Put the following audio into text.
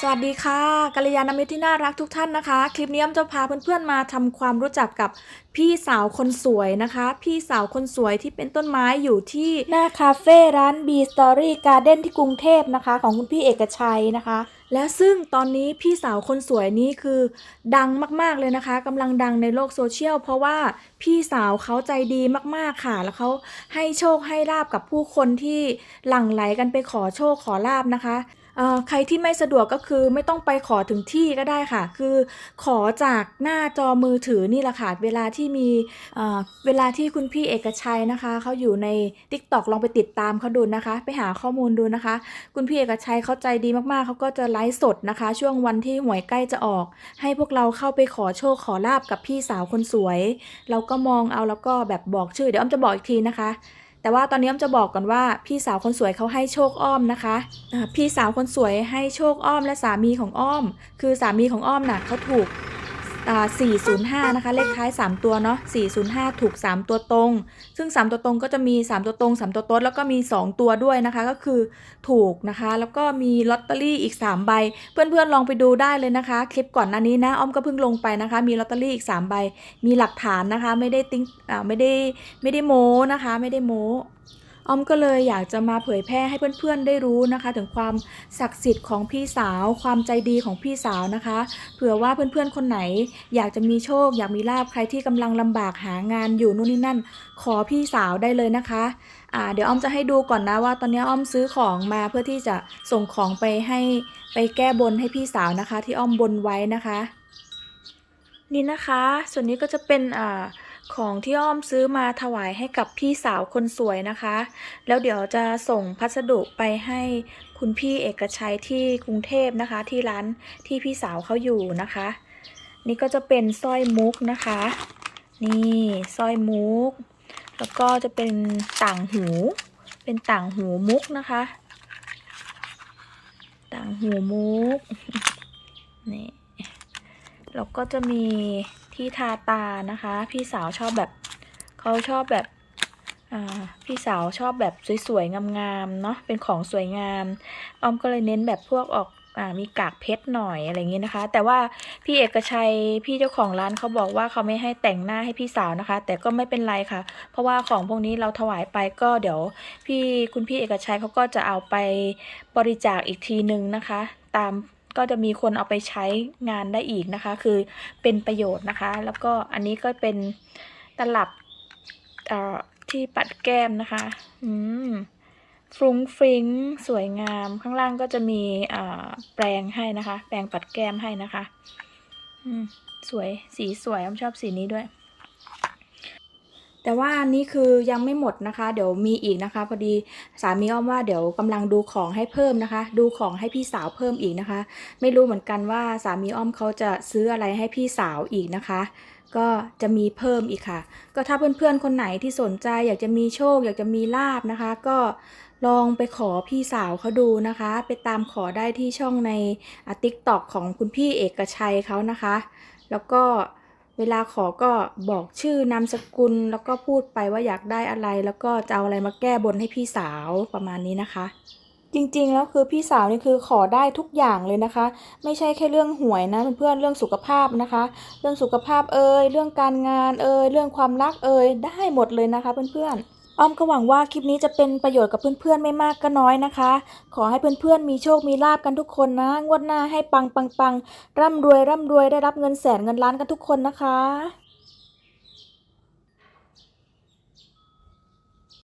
สวัสดีค่ะกัลยาณมิตรที่น่ารักทุกท่านนะคะ คลิปนี้อ้อมจะพาเพื่อนๆมาทำความรู้จักกับพี่สาวคนสวยนะคะ พี่สาวคนสวยที่เป็นต้นไม้อยู่ที่หน้าคาเฟ่ร้าน B Story Garden ที่กรุงเทพนะคะ ของคุณพี่เอกชัยนะคะ และซึ่งตอนนี้พี่สาวคนสวยนี้คือดังมากๆเลยนะคะกำลังดังในโลกโซเชียลเพราะว่าพี่สาวเขาใจดีมากๆค่ะ แล้วเขาให้โชคให้ลาบกับผู้คนที่หลั่งไหลกันไปขอโชคขอลาบนะคะ ใครที่ไม่สะดวกก็คือไม่ต้องไปขอถึงที่ก็ได้ค่ะ คือขอจากหน้าจอมือถือนี่แหละค่ะ เวลาที่มีเวลาที่คุณพี่เอกชัยนะคะ เขาอยู่ใน t ิ k t o k ลองไปติดตามเขาดูนะคะ ไปหาข้อมูลดูนะคะ คุณพี่เอกชัยเขาใจดีมากๆ เขาก็จะไลฟ์สดนะคะ ช่วงวันที่หวยใกล้จะออก ให้พวกเราเข้าไปขอโชคขอลาบกับพี่สาวคนสวย เราก็มองเอาแล้วก็แบบบอกชื่อ เดี๋ยวอ้อมจะบอกอีกทีนะคะ แต่ว่าตอนนี้อ้อมจะบอกก่อนว่าพี่สาวคนสวยเขาให้โชคอ้อมนะคะพี่สาวคนสวยให้โชคอ้อมและสามีของอ้อม คือสามีของอ้อมน่ะเขาถูก 405 นะคะ เลขท้าย 3 ตัวเนาะ 405 ถูก 3 ตัวตรง ซึ่ง 3 ตัวตรงก็จะมี 3 ตัวตรง 3 ตัวต๊ดแล้วก็มี 2 ตัวด้วยนะคะ ก็คือถูกนะคะ แล้วก็มีลอตเตอรี่อีก 3 ใบ เพื่อนๆ ลองไปดูได้เลยนะคะ คลิปก่อนหน้านี้นะ อ้อมก็เพิ่งลงไปนะคะ มีลอตเตอรี่อีก 3 ใบ มีหลักฐานนะคะ ไม่ได้ติ้งอ่าไม่ได้ ไม่ได้โม้นะคะ ไม่ได้โม้ ออมก็เลยอยากจะมาเผยแพร่ให้เพื่อนๆได้รู้นะคะ ถึงความศักดิ์สิทธิ์ของพี่สาว ความใจดีของพี่สาวนะคะเผื่อว่าเพื่อนๆคนไหน อยากจะมีโชค อยากมีลาบใครที่กำลังลำบากหางานอยู่นู่นนี่นั่น ขอพี่สาวได้เลยนะคะอ่าเดี๋ยวอ้อมจะให้ดูก่อนนะว่า ตอนนี้อ้อมซื้อของมาเพื่อที่จะส่งของไปให้ไปแก้บนให้พี่สาวนะคะ ที่อ้อมบนไว้นะคะ นี่นะคะ ส่วนนี้ก็จะเป็นอ่า ของที่อ้อมซื้อมาถวายให้กับพี่สาวคนสวยนะคะ แล้วเดี๋ยวจะส่งพัสดุไปให้คุณพี่เอกชัยที่กรุงเทพนะคะ ที่ร้านที่พี่สาวเขาอยู่นะคะ นี่ก็จะเป็นสร้อยมุกนะคะ นี่สร้อยมุก แล้วก็จะเป็นต่างหู เป็นต่างหูมุกนะคะ ต่างหูมุกนี่แล้วก็จะมี ที่ทาตานะคะ พี่สาวชอบแบบเขาชอบแบบพี่สาวชอบแบบสวยๆ งามๆ เนาะเป็นของสวยงาม ออมก็เลยเน้นแบบพวกออกอมีกากเพชรหน่อยอะไรอย่างงี้นะคะ แต่ว่าพี่เอกชัยพี่เจ้าของร้านเขาบอกว่าเขาไม่ให้แต่งหน้าให้พี่สาวนะคะ แต่ก็ไม่เป็นไรค่ะ เพราะว่าของพวกนี้เราถวายไปก็เดี๋ยวพี่คุณพี่เอกชัยเขาก็จะเอาไปบริจาคอีกทีนึงนะคะ ตาม ก็จะมีคนเอาไปใช้งานได้อีกนะคะ คือเป็นประโยชน์นะคะ แล้วก็อันนี้ก็เป็นตลับที่ปัดแก้มนะคะ อืมฟรุ้งฟริ้งสวยงามข้างล่างก็จะมีแปรงให้นะคะ แปรงปัดแก้มให้นะคะ อืมสวยสีสวยอ้อมชอบสีนี้ด้วย แต่ว่านนี้คือยังไม่หมดนะคะ เดี๋ยวมีอีกนะคะ พอดีสามีอ้อมว่าเดี๋ยวกำลังดูของให้เพิ่มนะคะ ดูของให้พี่สาวเพิ่มอีกนะคะ ไม่รู้เหมือนกันว่าสามีอ้อมเขาจะซื้ออะไรให้พี่สาวอีกนะคะ ก็จะมีเพิ่มอีกค่ะ ก็ถ้าเพื่อนๆคนไหนที่สนใจอยากจะมีโชค อยากจะมีลาบนะคะ ก็ลองไปขอพี่สาวเขาดูนะคะ ไปตามขอได้ที่ช่องในติ๊กต็อกของคุณพี่เอกชัยเขานะคะ แล้วก็ เวลาขอก็บอกชื่อนามสกุลแล้วก็พูดไปว่าอยากได้อะไร แล้วก็จะเอาอะไรมาแก้บนให้พี่สาวประมาณนี้นะคะ จริงๆแล้วคือพี่สาวนี่คือขอได้ทุกอย่างเลยนะคะ ไม่ใช่แค่เรื่องหวยนะเพื่อนๆเรื่องสุขภาพนะคะ เรื่องสุขภาพเอ่ยเรื่องการงานเอ่ยเรื่องความรักเอ่ยได้หมดเลยนะคะเพื่อนๆ อ้อมก็หวังว่าคลิปนี้จะเป็นประโยชน์กับเพื่อนๆไม่มากก็น้อยนะคะ ขอให้เพื่อนๆมีโชคมีลาบกันทุกคนนะ งวดหน้าให้ปังปังปังร่ำรวยร่ำรวยได้รับเงินแสนเงินล้านกันทุกคนนะคะ